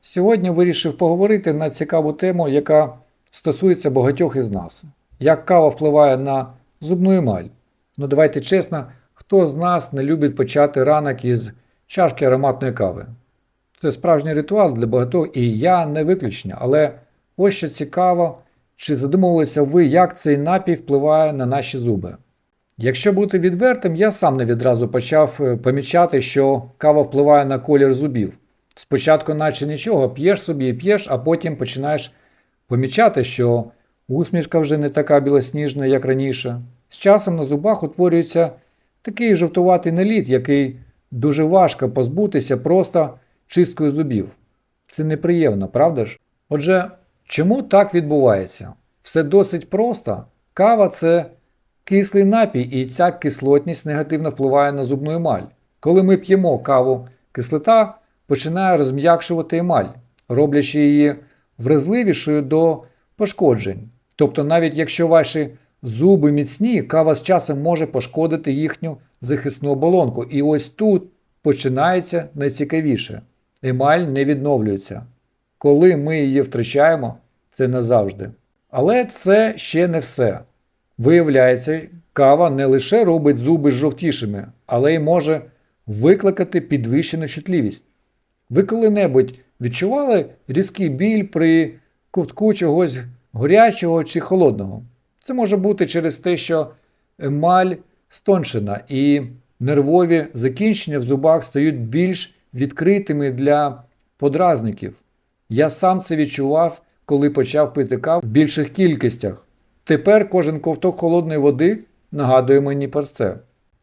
Сьогодні вирішив поговорити на цікаву тему, яка стосується багатьох із нас. Як кава впливає на зубну емаль? Ну давайте чесно, хто з нас не любить почати ранок із чашки ароматної кави? Це справжній ритуал для багатьох, і я не виключення. Але ось що цікаво, чи задумувалися ви, як цей напій впливає на наші зуби? Якщо бути відвертим, я сам не відразу почав е, помічати, що кава впливає на колір зубів. Спочатку, наче нічого, п'єш собі і п'єш, а потім починаєш помічати, що усмішка вже не така білосніжна, як раніше. З часом на зубах утворюється такий жовтуватий наліт, який дуже важко позбутися просто чисткою зубів. Це неприємно, правда ж? Отже, чому так відбувається? Все досить просто. Кава це кислий напій, і ця кислотність негативно впливає на зубну емаль. Коли ми п'ємо каву, кислота починає розм'якшувати емаль, роблячи її вразливішою до пошкоджень. Тобто, навіть якщо ваші зуби міцні, кава з часом може пошкодити їхню захисну оболонку. І ось тут починається найцікавіше. Емаль не відновлюється. Коли ми її втрачаємо, це назавжди. Але це ще не все. Виявляється, кава не лише робить зуби жовтішими, але й може викликати підвищену чутливість. Ви коли-небудь відчували різкий біль при ковтку чогось горячого чи холодного? Це може бути через те, що емаль стоншена і нервові закінчення в зубах стають більш відкритими для подразників. Я сам це відчував, коли почав пити каву в більших кількостях. Тепер кожен ковток холодної води нагадує мені про це.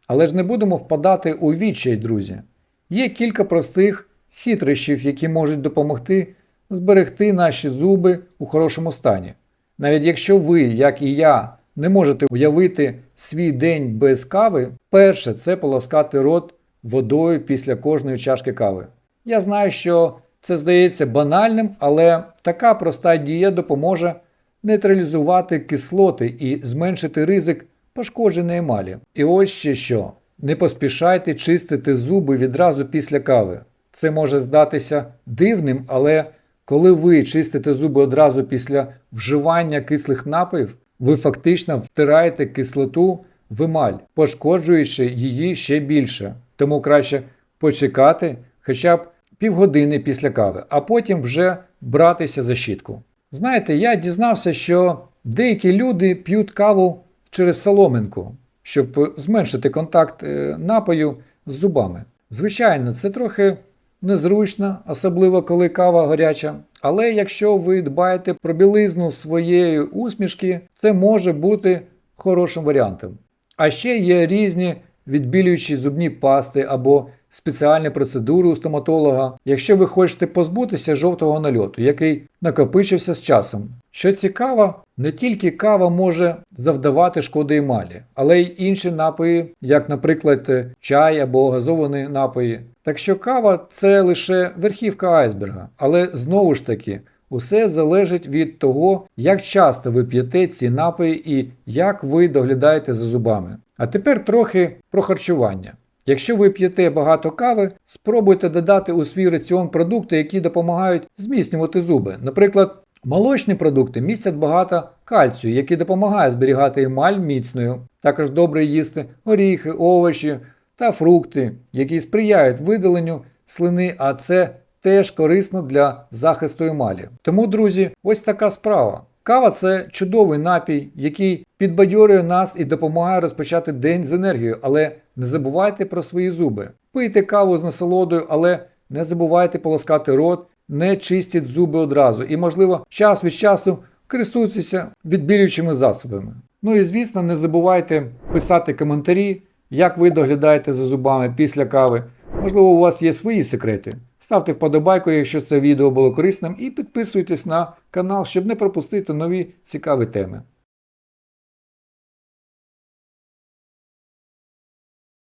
Але ж не будемо впадати у відчай, друзі. Є кілька простих хитрощів, які можуть допомогти зберегти наші зуби у хорошому стані. Навіть якщо ви, як і я, не можете уявити свій день без кави, перше це полоскати рот водою після кожної чашки кави. Я знаю, що це здається банальним, але така проста дія допоможе нейтралізувати кислоти і зменшити ризик пошкодженої емалі. І ось ще що. Не поспішайте чистити зуби відразу після кави. Це може здатися дивним, але коли ви чистите зуби одразу після вживання кислих напоїв, ви фактично втираєте кислоту в емаль, пошкоджуючи її ще більше. Тому краще почекати хоча б півгодини після кави, а потім вже братися за щітку. Знаєте, я дізнався, що деякі люди п'ють каву через соломинку, щоб зменшити контакт е, напою з зубами. Звичайно, це трохи незручно, особливо коли кава гаряча. Але якщо ви дбаєте про білизну своєї усмішки, це може бути хорошим варіантом. А ще є різні відбілюючі зубні пасти або спеціальні процедури у стоматолога, якщо ви хочете позбутися жовтого нальоту, який накопичився з часом. Що цікаво, не тільки кава може завдавати шкоди емалі, але й інші напої, як, наприклад, чай або газовані напої. Так що кава це лише верхівка айсберга, але знову ж таки. Усе залежить від того, як часто ви п'єте ці напої і як ви доглядаєте за зубами. А тепер трохи про харчування. Якщо ви п'єте багато кави, спробуйте додати у свій раціон продукти, які допомагають зміцнювати зуби. Наприклад, молочні продукти містять багато кальцію, який допомагає зберігати емаль міцною. Також добре їсти горіхи, овочі та фрукти, які сприяють видаленню слини, а це теж корисно для захисту емалі. Тому, друзі, ось така справа. Кава це чудовий напій, який підбадьорює нас і допомагає розпочати день з енергією, але не забувайте про свої зуби. Пийте каву з насолодою, але не забувайте полоскати рот, не чистять зуби одразу і, можливо, час від часу користуються відбілюючими засобами. Ну і звісно, не забувайте писати коментарі, як ви доглядаєте за зубами після кави. Можливо, у вас є свої секрети. Ставте вподобайку, якщо це відео було корисним, і підписуйтесь на канал, щоб не пропустити нові цікаві теми.